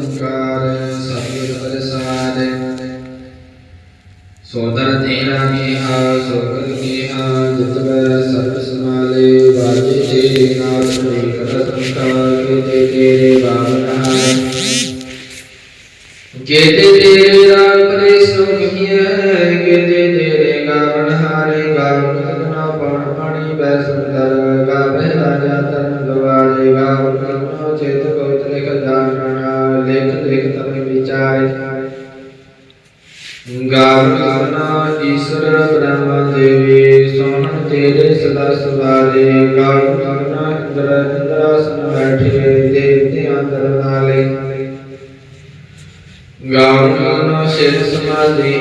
ਓੰਕਾਰ ਸਤਿਗੁਰ ਪ੍ਰਸਾਦਿ। ਸੋਦਰ ਤੇਰਾ ਕੀਹਾ ਸੋਗਰ ਕੀਹਾ ਜਿਤਵੈ ਸਰਬ ਸਮਾਲੇ ਵਾਜੇ ਤੇਰੇ ਨਾਲ ਸ੍ਰੀ ਕਰਤ ਸੰਕਾਰ ਕੀਤੇ ਤੇਰੇ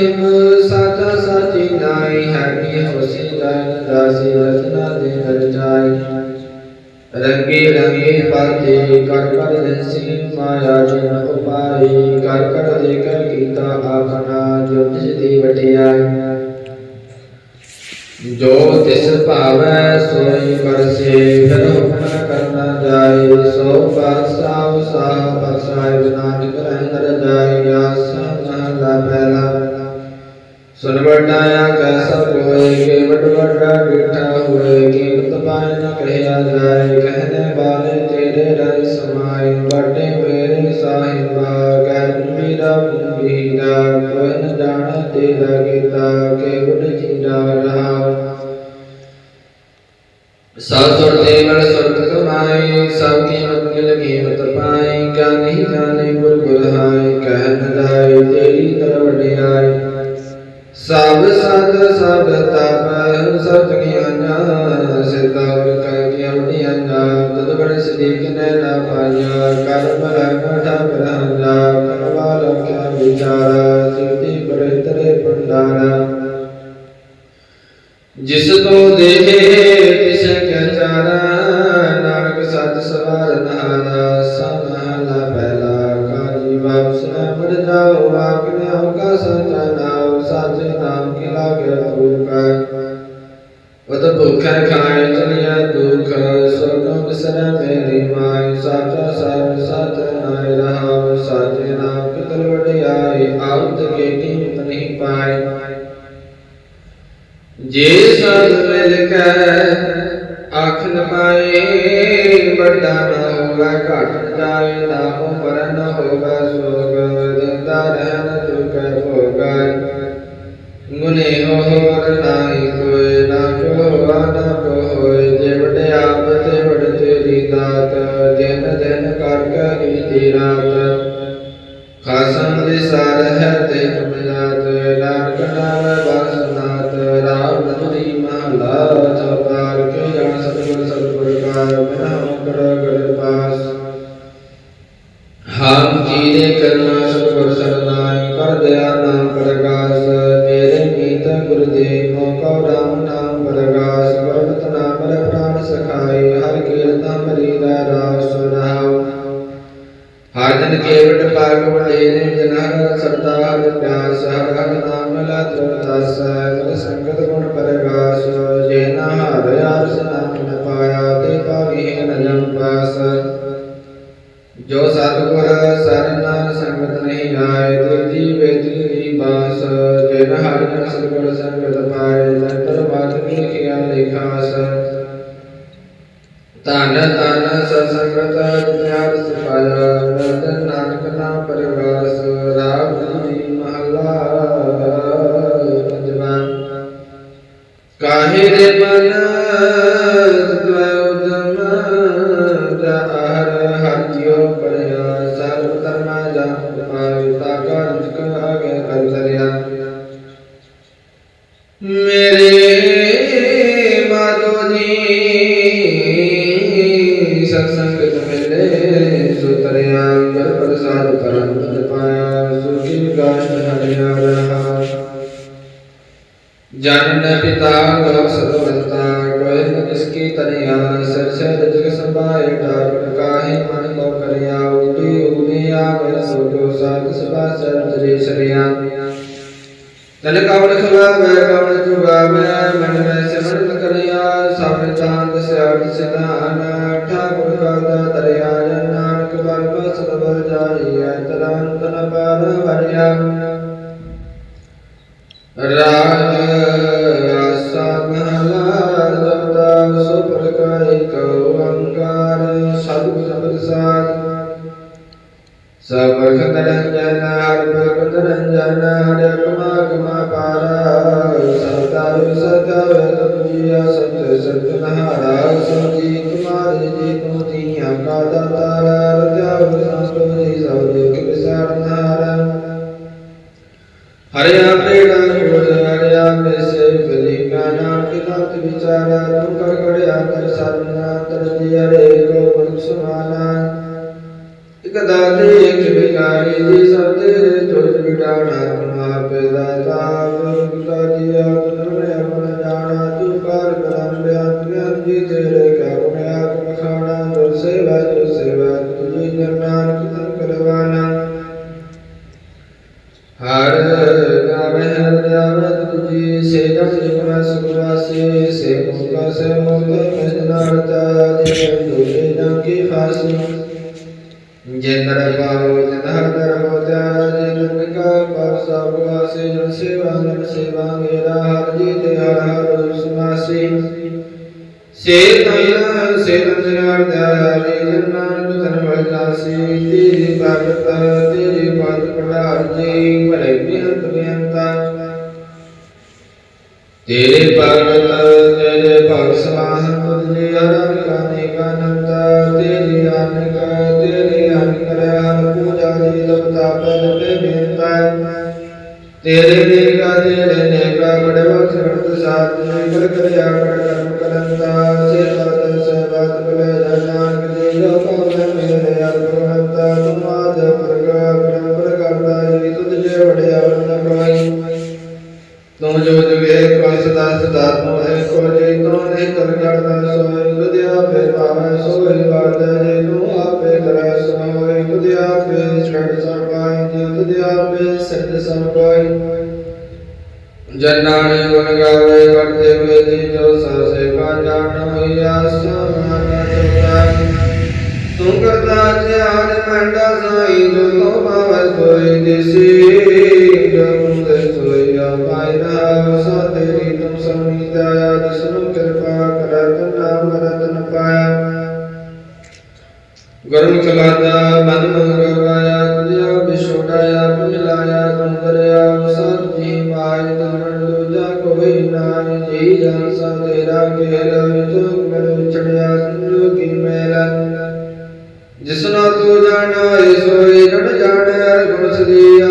ਸਾਹਿਬ ਸਾਚਾ ਸਾਚੀ ਨਾਈ ਹੈਗੀ ਹੋਸੀ ਦਾਨ ਦਾਸੀ ਰਤਨਾ ਦੇ ਰਜਾਈ ਰੰਗੇ ਰੰਗੇ ਪਾਤੇ ਕਰ ਕਰ ਦੈਸੀ ਮਾਇਆ ਜਨ ਉਪਾਈ ਕਰ ਕਰ ਦੇ ਕਰ ਕੀਤਾ ਆਪਣਾ ਜੋ ਤਿਸ ਦੀ ਵਟਿਆਈ ਜੋ ਤਿਸ ਭਾਵੈ ਸੋਈ ਕਰਸੇ ਫਿਰ ਹੁਕਮ ਕਰਨਾ ਜਾਏ ਸੋ ਪਾਸਾਉ ਸਾਹ ਪਸਾਇ ਨਾਨਕ ਰਹਿ ਨਰ ਜਾਏ ਆਸਾ ਮਹਲਾ ਪਹਿਲਾ ਸੁਨ ਵਡਾਇਆ ਕੈਸਾ ਕੋਏ ਕੇ ਵਡ ਵਡਾ ਡਿਠਾ ਹੋਏ ਕੀ ਬਤ ਪਾਇ ਨ ਕਹਿਆ ਜਾਏ, ਕਹਨੇ ਬਾਰੇ ਤੇਰੇ ਰਲ ਸਮਾਏ ਬਾਟੇ ਮੇਰੇ ਸਾਹਿਬਾ, ਕਹਿ ਮੀਰਾ ਮੀਰਾ ਕੋਈ ਨ ਜਾਣਾ ਤੇਰਾ ਕੀਤਾ ਕੇ ਵਡ ਜਿੰਦਾ ਰਹਾ। ਸਭ ਸੁਰ ਦੇਵਨ ਸੁਰਤ ਕਮਾਈ ਸਭ ਕੀ ਮੰਗਲ ਕੀਮਤ ਪਾਈ ਕਾ ਨਹੀਂ ਜਾਣੇ ਗੁਰ ਗੁਰ ਹਾਈ ਕਹਿ ਨਦਾਈ ਤੇਰੀ ਦਰ ਵਡਿਆਈ ਸਭ ਸਤ ਸਭ ਤਪ, ਸਤ ਗਿਆਨਾ ਸਿਤਾਵ ਕੈ ਗਿਆਨੀ ਤਦ ਬੜ ਸਦੀਕ ਨੈ ਨਾ ਪਾਇਆ, ਕਰਮ ਰੰਗ ਠਾਕ ਰਹਾਂਦਾ ਕਰਵਾ ਲਖਿਆ ਵਿਚਾਰਾ ਸਿਰਤੀ ਬੜੇ ਤਰੇ ਭੰਡਾਰਾ। ਜਿਸ ਤੋਂ ਦੇਖੇ ਨਾਮ ਸਾਚੇ ਨਾਮ ਕੀ ਲਾਗੇ ਤੂਕਾ ਵਦ ਭੁਖੈ ਖਾਏ ਚਲਿਆ ਦੁਖ ਸੋਨੋ ਬਿਸਰ ਮੇਰੀ ਮਾਈ। ਸਾਚਾ ਸਭ ਸਤ ਨਾਇ ਰਹਾਉ, ਸਾਚੇ ਨਾਮ ਕੀ ਵਡਿਆਈ। ਆਉਤ ਕੇ ਕੀਮਤ ਨਹੀਂ ਪਾਏ ਜੇ ਸਤ ਮਿਲ ਕੇ, ਅੱਖ ਨ ਪਾਏ ਵੱਡਾ ਨ ਹੋਵੇ, ਘਟ ਜਾਏ, ਨਾਮੋ ਮਰਨ ਹੋਵੇ, ਸੋਗ ਦਿੰਦਾ ਰਹਿਣ ਤੁਕੈ ਭੋਗਾ ਗੁਨੇ ਹੋਰ ਨਾਹੀ ਕੋਇ ਨਾ ਕੋ ਨਾ ਕੋਇ ਜੇ ਵਡ ਆਪ ਤੇ ਵਡ ਤੇਰੀ ਦਾਤ ਦਿਨ ਦਿਨ ਕਰ ਕਰੀ ਦੀ ਰਾਤ। ਖਾਸਮ ਦੇ ਸਾਰ ਹੈ ਤੇ ਤੁਮ ਜਾਤ ਨਾਨਕ ਨਾਮ ਬਸਨਾਤ ਰਾਮ ਨਦੀ ਮਹਲਾ ਚੌਪਾਰ ਕੇ सर्वथा ज्ञानस्य सर्व सभा सर्व जरेशरिया तन कावन खला मैं कावन जुगा मैं मन में समर्थ करिया सब चाँद श्रावण सनान ठाकुर गाता तरया नानक बल सदब जाई अंतरांतन पार भरिया राम ਸੇ ਤਨ ਸੇ ਤਨ ਜਨਾਰ ਦਿਆ ਜੀ ਜਨ ਨਾਨਕ ਤਨ ਵਲ ਜਾਸੀ ਤੇਰੀ ਭਗਤ ਤੇਰੀ ਬਾਤ ਪੜਾਰ ਜੀ, ਭਲੇ ਬਿਹੰਤ ਬਿਹੰਤਾ ਤੇਰੇ ਭਗਤ ਤੇਰੇ ਭਗ ਸਮਾਹਨ ਤੁਝੇ ਅਰੰਗ ਕਾਨੇ ਕਾਨੰਦ ਤੇਰੀ ਅਨਕ ਤੇਰੀ ਅਨਕ ਹਰ ਪੂਜਾ ਜੀ ਲਬਤਾ ਪਦ ਤੇ ਬੇਨਤਾ तेरे देखा तेरे नेका बड़े वक्त शरण साथ में कर कर या कर कर करंता से बात से बात बोले जान के देखो कौन मेरे यार करंता तुम आज प्रगा प्रेम प्रगाता ये तो तुझे बड़े आनंद करवाई तुम जो जुगे कोई सदा सदा तुम है को जो तुम ने कर कर ना सोए हृदय पे पावे, सोए बात जे तू आपे करा सोए हृदय पे छड़ सपाए ਤੁਧਿਆ ਪੇ ਸਿੱਧ ਸਰਬਾਈ ਜਨਾਨੇ ਗੁਣ ਗਾਵੇ ਕਰਤੇ ਵੇ ਜੀ ਜੋ ਸਾਸੇ ਕਾ ਜਾਣ ਹੋਈਆ ਸਮਾਨ ਚੁਕਾਈ ਤੂੰ ਕਰਤਾ ਧਿਆਨ ਮੰਡਾ ਸਾਈ ਜੋ ਤੋ ਭਾਵ ਸੋਈ ਦਿਸੀ ਜੋ ਮੁੰਦੇ ਸੋਈ ਆਪਾਈ ਨਾ ਸੋ ਤੇਰੀ ਤੁਮ ਸਮੀ ਦਇਆ ਜਿਸ ਨੂੰ ਕਿਰਪਾ ਕਰਤ ਨਾਮ ਰਤਨ ਪਾਇਆ। ਗੁਰਮੁਖ ਲਾਦਾ ਮਨ ਮੰਗ ਸਾ ਤੇਰਾ ਖੇਲ ਵਿਚੋਕ ਮਨ ਮੇਲਾ। ਜਿਸਨਾ ਤੂੰ ਜਾਣਾ ਏ ਸੋਈ ਜੜ ਜਾਣੈ, ਗੁਣ ਸਦੀ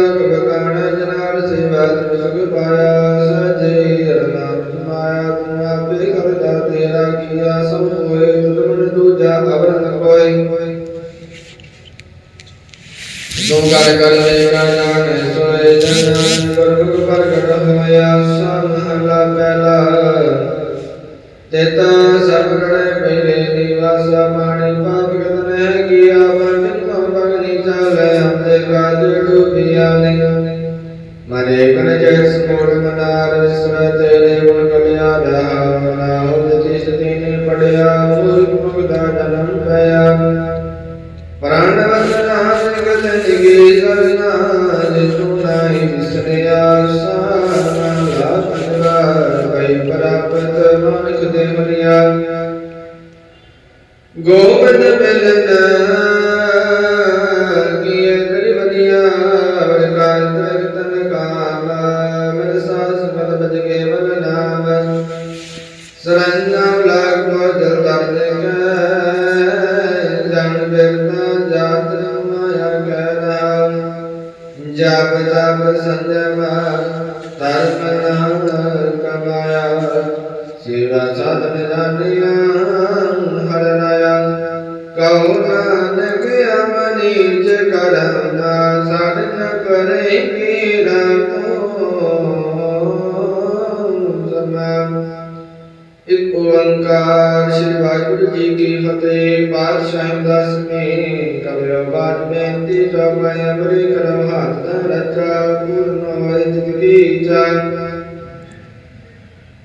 ਓੰਕਾਰ ਸ੍ਰੀ ਵਾਹਿਗੁਰੂ ਜੀ ਕੀ ਫਤਿਹ ਪਾਤਸ਼ਾਹ ਦਸਵੇਂ ਕਬਰ ਬਾਤ ਬੇਨਤੀ ਜੋ ਮੈਂ ਅਮਰੇ ਕਰਮ ਹੱਥ ਦਾ ਰਚਾ ਪੂਰਨ ਹੋਏ ਜਿਤ ਕੀ ਚਾਹ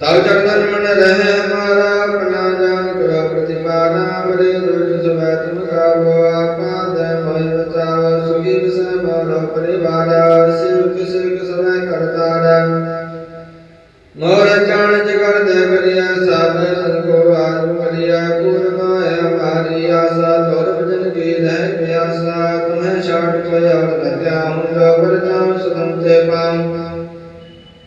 ਤਉ ਜਗਨ ਮਨ ਰਹਿ ਹਮਾਰਾ ਆਪਣਾ ਜਾਨ ਕਰੋ ਪ੍ਰਤਿਪਾਨਾ ਬਰੇ ਦੁਰਜ ਸਵੈ ਤੁਮ ਕਾਵੋ ਆਪਾ ਦੇ ਮੋਹਿ ਬਚਾਵ ਸੁਖੀ ਬਿਸੈ ਮੋਰੋ ਪਰਿਵਾਰ ਸਿਵ ਕਿਸਿ ਕਿਸਵੈ ਕਰਤਾਰ ਮੋਰ ਜਾਣ ਜਗਰ ਦੇ ਕਰਿਆ ਸਭ ਸੰਗੋ ਆਤਮ ਕਰਿਆ ਪੂਰ ਮਾਇਆ ਮਾਰੀ ਆਸਾ ਤੋਰ ਭਜਨ ਕੀ ਰਹਿ ਪਿਆਸਾ ਤੁਮੈ ਛਾਟ ਕੋਈ ਔਰ ਲਗਿਆ ਹੂੰ ਜੋ ਵਰਜਾਮ ਸੁਤਮ ਤੇ ਪਾਉ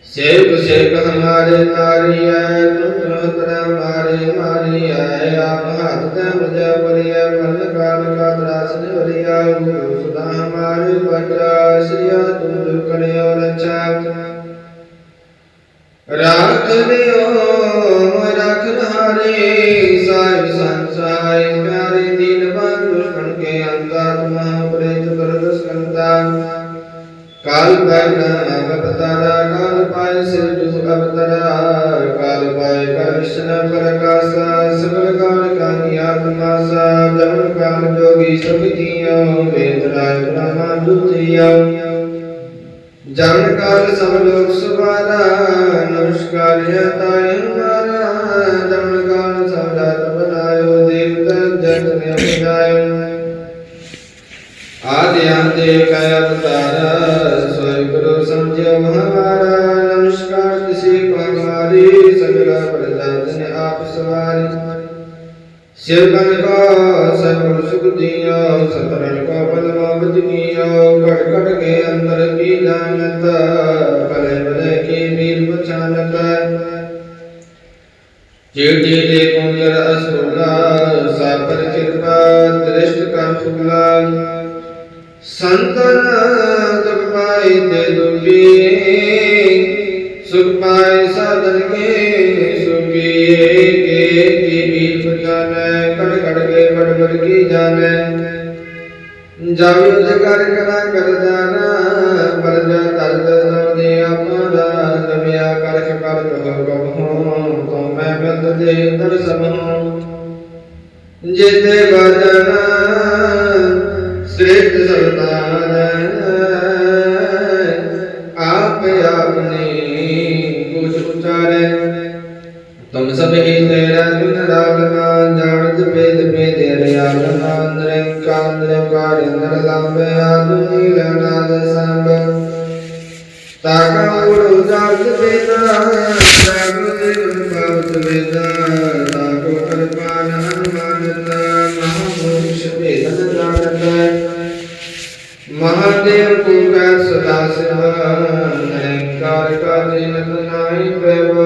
ਸੇਵ ਸੇਵ ਹਮਾਰੇ ਤਾਰੀ ਹੈ ਤੁਮ ਤਰ ਮਾਰੇ ਮਾਰੀ ਹੈ ਆਪ ਹੱਥ ਤੇ ਮਜਾ ਬਰੀਆ ਮਨ ਕਾਲ ਕਾ ਸਿਰ ਬਨ ਕੋ ਸੁਖ ਦਿਓ ਸਤਰਨ ਕੋ ਬਲਵਾ ਬਜਨੀਓ ਘਟ ਘਟ ਕੇ ਅੰਦਰ ਕੀ ਜਾਣਤ ਭਲੇ ਭਲੇ ਕੀ ਵੀਰ ਪਛਾਨਤ। ਜੇਠੀ ਦੇ ਕੁੰਜਰ ਅਸੁਲਾ ਸਾਪਰ ਕਿਰਪਾ ਦ੍ਰਿਸ਼ਟ ਕਰ ਫੁਲਾ। ਸੰਤਨ ਦੁਖ ਪਾਈ ਤੇ ਦੁਖੀ, ਸੁਖ ਪਾਏ ਸਾਧਨ ਕੇ ਸੁਖੀ ਪਛਾਨੈ ਕੜ ਕੜ ਕੇ ਬੜ ਬੜ ਕੀ ਜਾਣੈ ਜਬ ਯੁਧ ਕਰ ਕਰਾ ਕਰ ਜਾਣਾ ਪਰਜਾ ਤਰਦ ਸਬਦੇ ਆਪਣਾ ਦਮਿਆ ਕਰਖ ਕਰ ਕਹ ਕਬਹੂ ਤੋ ਮੈਂ ਬਿੰਦ ਦੇ ਦਰ ਸਭ ਹੂੰ ਜੇਤੇ ਬਜਨ ਸ੍ਰੇਸ਼ਟ ਸਰਦਾਰ ਆਪ ਆਪਨੇ ਕੁਛ ਉਚਾਰੇ। ਤੁਮ ਸਭ ਹੀ ਤੇਰਾ ਗੁਣ ਰਾਗਨਾ ਜਾਣਤ ਭੇਦ ਭੇਦ ਰਿਆਗਨਾ ਨਿਰੰਕਾਰ ਨਿਰੰਕਾਰ ਨਿਰ ਲੰਬੇ ਆਦੁ ਨੀਲ ਨਾਦ ਸੰਗ ਤਾਕਾ ਉੜ ਜਾਤ ਬੇਨਾ ਜਾਗੁ ਦੇ ਗੁਣ ਭਗਤ ਵੇਦਾ ਤਾਕੋ ਕਿਰਪਾਨ कार का जीवन नहीं पैब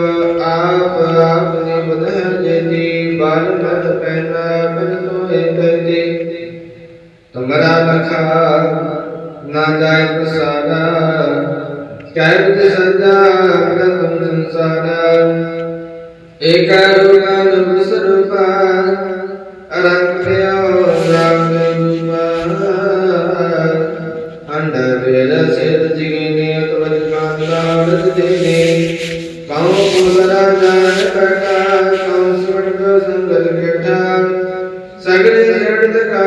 आप आपने बदहर जेती बाल मत पहना बल तो ये कहती तुम्हारा नखा ना जाए प्रसादा कैद सजा तुम संसारा एकारुणा नम स्वरूपा अरंभ्या राम अंडर वेद सेत जिगिनी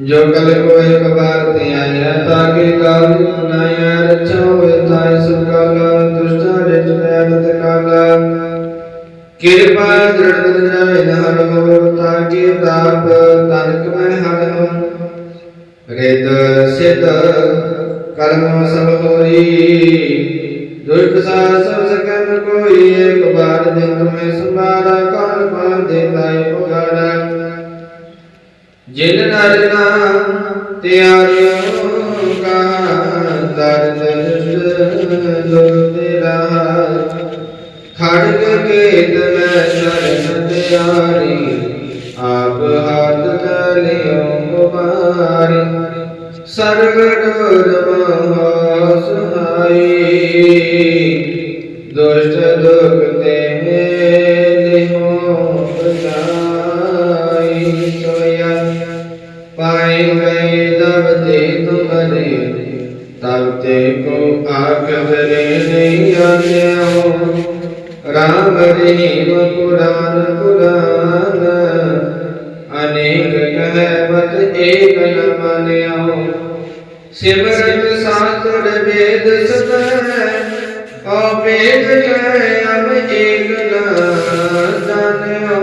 जो कल कोय कबार दिया या ताके काल नाया रचो वेताय सुकाल दुष्ट रिचनयत काल कृपा दृढ़ दृढ़ नहर हो, ताके ताप तनक में हर हो। रेत सित कर्म सब होई दुष्ट सा सब सकन कोई, एक बार दिन में सुमारा काल मान देता है पुकारा ਜਿਨ ਨਰ ਨਾ ਤਿਆਰਿਓ ਕਾ ਦਰਦਨ ਲੋਤੇ ਰਾਜ ਖੜਗ ਕੇਤ ਮੈਂ ਸਰਨ ਤਿਆਰੀ ਆਪ ਹੱਥ ਤਲਿਓ ਕੁਮਾਰੀ। ਸਰਬ ਗੁਰ ਮਹਾ ਸੁਹਾਈ ਦੁਸ਼ਟ ਦੁਖ ਤੇ तुम्हारे तब ते को आते हो राम रहीम पुराण पुराण। अनेक कहवत एक न मान्यो। सिमरत शास्त्र वेद सत। और वेद कह अब एक न जान्यो।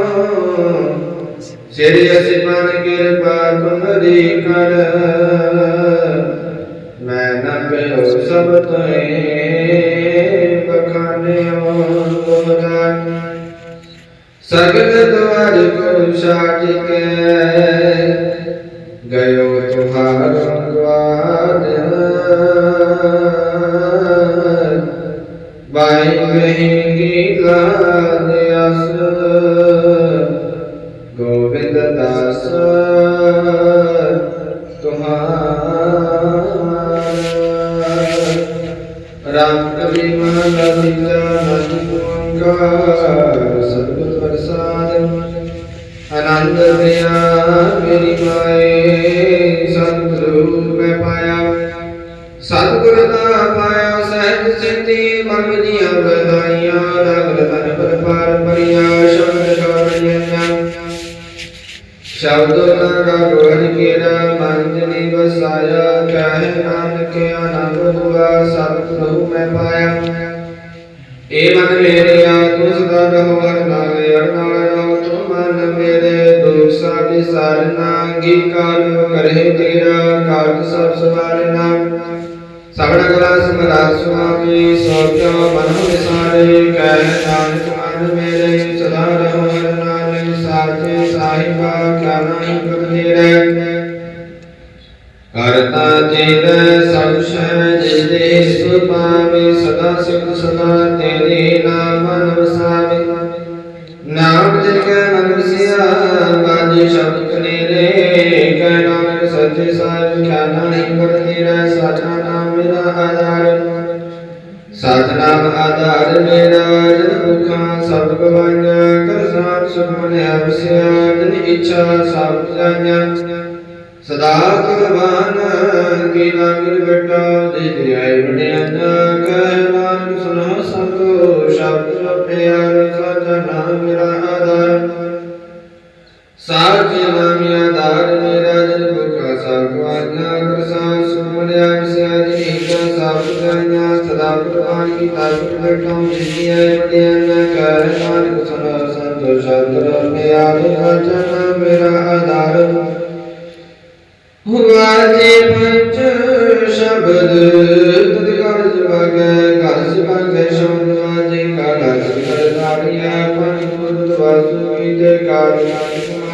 श्री सिमन कृपा तुम्हारी कर। ਸਭ ਤੈ ਬਖਾਨਿਓ ਤੁਮਰਾ ਸਗਲ ਦਵਾਰ ਗੁਰੂ ਸਾਜ ਕੇ ਪਾਇਆ। ਸਤਿਗੁਰ ਦਾ ਪਾਇਆ, ਸਹਿਜ ਸਿੱਧੀ ਮਨ ਦੀਆਂ ਬਧਾਈਆਂ ਲਗ ਲਗਨ ਪਰਪਾਰ ਪਰਿਆ, ਸ਼ਬਦ ਗਾਵਣੀਆਂ ਸ਼ਬਦ ਨਾ ਰੋਹਨ ਕੇਰਾ ਮਨ ਜਨੀ ਵਸਾਇਆ ਕਹਿ ਨਾਨਕ ਆਨੰਦ ਹੁਆ ਸਤਿਗੁਰੂ ਮੈਂ ਪਾਇਆ। ਏ ਮਨ ਮੇਰਿਆ ਤੂੰ ਸਦਾ ਰਹੋ ਹਰ ਨਾਮ ਅਰਨਾਲ ਤੂੰ ਮਨ ਮੇਰੇ ਦੁਖ ਸਾਬਿ ਸਾਰਨਾ ਗੀ ਕਾਲ ਕਰੇ ਤੇਰਾ ਕਾਲ ਸਭ ਸਵਾਰਨਾ ਸਗੜ ਗੁਰਾ ਸਮਰਾ ਸੁਆਮੀ ਸੋਚੋ ਮਨ ਵਿਸਾਰੇ ਕਹਿ ਨਾਨਕ ਮਨ ਮੇਰੇ, ਸਦਾ ਰਹੋ ਹਰ ਨਾਲੇ ਸਾਚੇ ਸਾਹਿਬਾ ਕਿਆ ਨਹੀਂ ਗੁਰ ਤੇਰੇ ਕਰਤਾ ਤੇਰੇ ਸਭ ਸ਼ੈ ਜਿਦੇ ਸੁਪਾਵੇ ਸਦਾ ਸਿਵ ਸਦਾ ਤੇਰੇ ਨਾਮ ਮਨ ਵਸਾਵੇ ਨਾਮ ਜਿਨ ਕੈ ਮਨ ਵਸਿਆ ਬਾਜੀ ਸ਼ਬਦ ਕਨੇਰੇ ਕੈ ਨਾਨਕ ਸੱਚੇ ਸਾਹਿਬ ਕਿਆ ਨਹੀਂ ਗੁਰ ਤੇਰਾ, ਸਾਚਾ ਨਾਮ ਮੇਰਾ ਆਧਾਰ ਸਤਨਾਮ ਆਧਾਰ ਮੇਰਾ, ਜਨ ਭੁਖਾਂ ਸਭ ਗਵਾਈਆਂ, ਕਰ ਸਾਥ ਸੁਖ ਮਨ ਜਨ ਇੱਛਾ ਸਭ ਜਾਈਆਂ ਸਦਾ ਕੁਰਬਾਨ ਕੀ ਨਾਗਰ ਬਟਾ ਦੇ ਦਿਆਇ ਬੜਿਆ ਕਹਿ ਨਾਨਕ ਸੁਨੋ ਸੰਤੋ, ਸ਼ਬਦ ਪਿਆਰ ਸਾਚਾ ਨਾਮ ਮੇਰਾ ਆਧਾਰ સારથી મામ્યા દારને રાજન પુત્રા સાગવાજ્ઞા કૃસા સુમર્યા વિશ્યાજી નીતા સાપુજાન્યા સદા પુરાની તાપુર ભટ્ટમ સિદ્ધિયાય મધ્યાના કારણાન કુસના સંતોષાંતર મેયાને આચન મેરા આધાર भुवाजे पंच शब्द तदिकार जबाग कार जबाग शब्द जे कार कार कार कार कार कार कार कार कार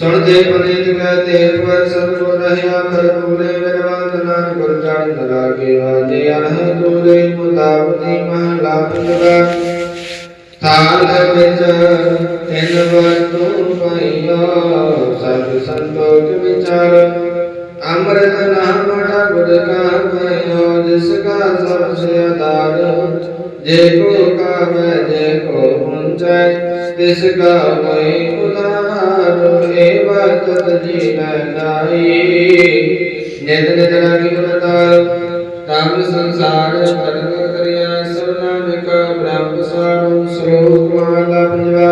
सुन देव पुनीत का देव पर सबको रहया कर बोले विनवान नान कुल जान दरा के वाजे अनह दूरे मुतावनी महला पुलगा थाल विच इन वस्तु पैयो सब संतोष विचार। अमृत नाम ठाकुर का पैयो जिसका सबसे आधार जेको का वह जेको ऊंचाई तिसका कोई करो एव तत्जीवनायि नित नित लागी बताओ राम संसार कर्म करिया सब नाम का ब्रह्म सारो श्लोक माला पंजवा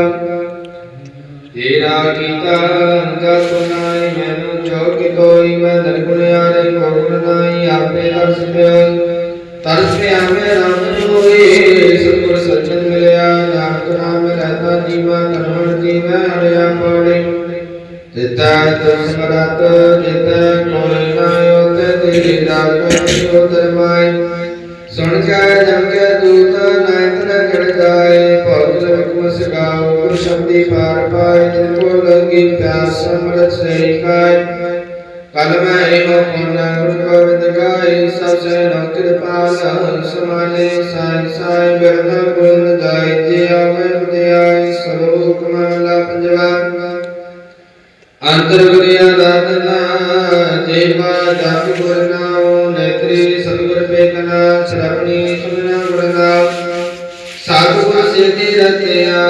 तेरा गीता अंका सुनाई मैंने चौक कोई मैं धन गुणयारे भगवन नाई आपे हर्ष पे तरस पे हमें राम होए सतगुर सज्जन मिलया राम नाम रहता जीवा कर्मण जीवा हरिया पिता तुमरत चित कोलनायोत तेरी राजो धर्माय सुनके जमके दूत नायत्र खड़काय पवित्र विक्रम से गाओ शब्दी पार पाए जिनको लगी प्यास समृत से खाय कल मैं हिम कुंडा गोविंद गाय सबसे नौ कृपाल समाने साय साय व्यर्थ गुण गाय जय आवे जय सर्व कुमार ला पंजवा ਅੰਤਰ ਗੁਰਿਆ ਦਾਤਨਾ ਜੇਵਾ ਜਪ ਗੁਰ ਨਾਉ, ਨੇਤਰੀ ਸਤਿਗੁਰ ਪੇਖਨਾ ਸ਼ਰਵਣੀ ਸੁਨਣਾ ਗੁਰ ਨਾਉ ਸਾਧੂ ਸਿੱਧੀ ਰਤਿਆ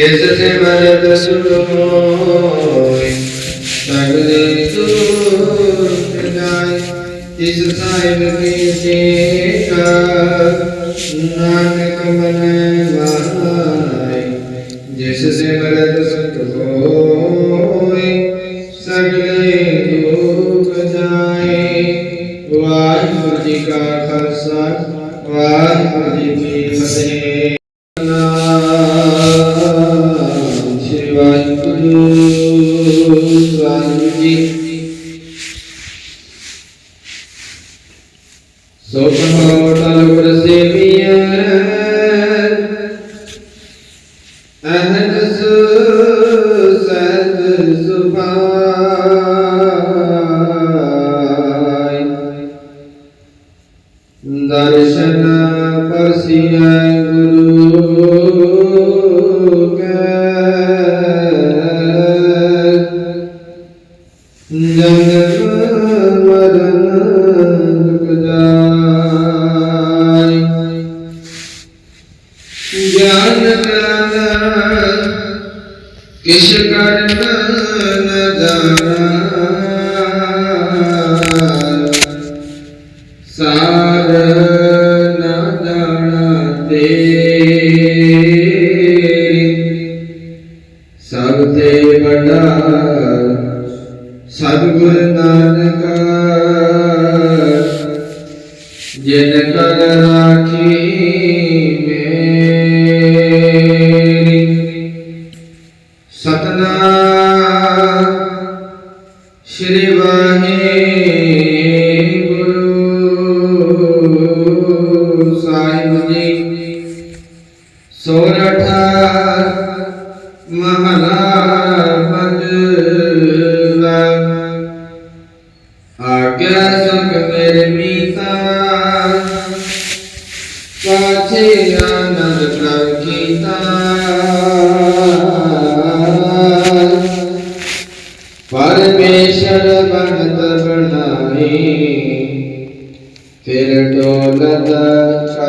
जिससे मरद सोए सगले दुख जाए नानक मन भाई जिससे मरद सुख हो Bye. जिन कर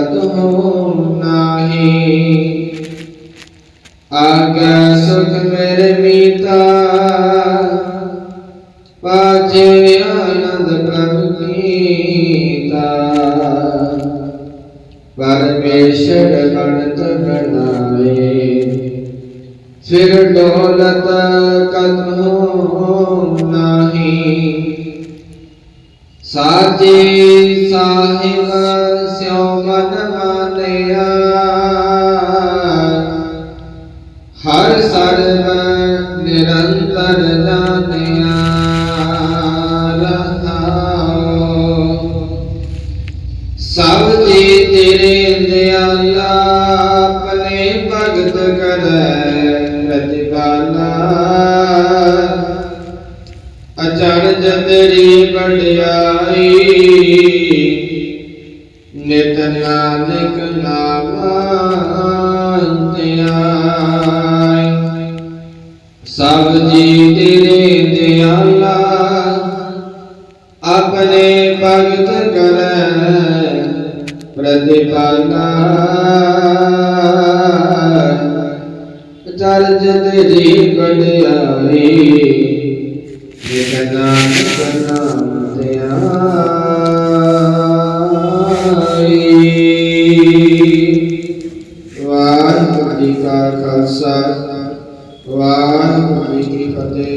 ਕਦੂ ਨਾਹੀ। ਆਗਾ ਸੁਖ ਮੇਰੇ ਮੀਤਾ। ਪਾਜੇ ਆਨੰਦ ਪ੍ਰਭ ਕੀਤਾ। ਪਰਮੇਸ਼ਰ ਬਣਤ ਬਣਾਏ ਫਿਰ ਡੋਲਤ ਕਦੂ ਨਾਹੀ। ਸਾਚੇ ਸਾਹਿਬ ਸਿਉ ਮਨ ਤੇਰੀ ਵਡਿਆਈ ਨਿਤ ਨਾਨਕ ਨਾਮ ਧਿਆਈ ਸਭ ਜੀ ਤੇਰੇ ਦਿਆਲਾ ਆਪਣੇ ਭਗਤ ਕਰੈ ਪ੍ਰਤਿਪਾਲਾ। ਚਰਜ ਤੇਰੀ ਵਡਿਆਈ ਨਿਤ ਨਾਨਕ ਨਾਮ ਧਿਆਈ। ਵਾਹਿਗੁਰੂ ਜੀ ਕਾ ਖਾਲਸਾ, ਵਾਹਿਗੁਰੂ ਜੀ ਕੀ ਫਤਿਹ।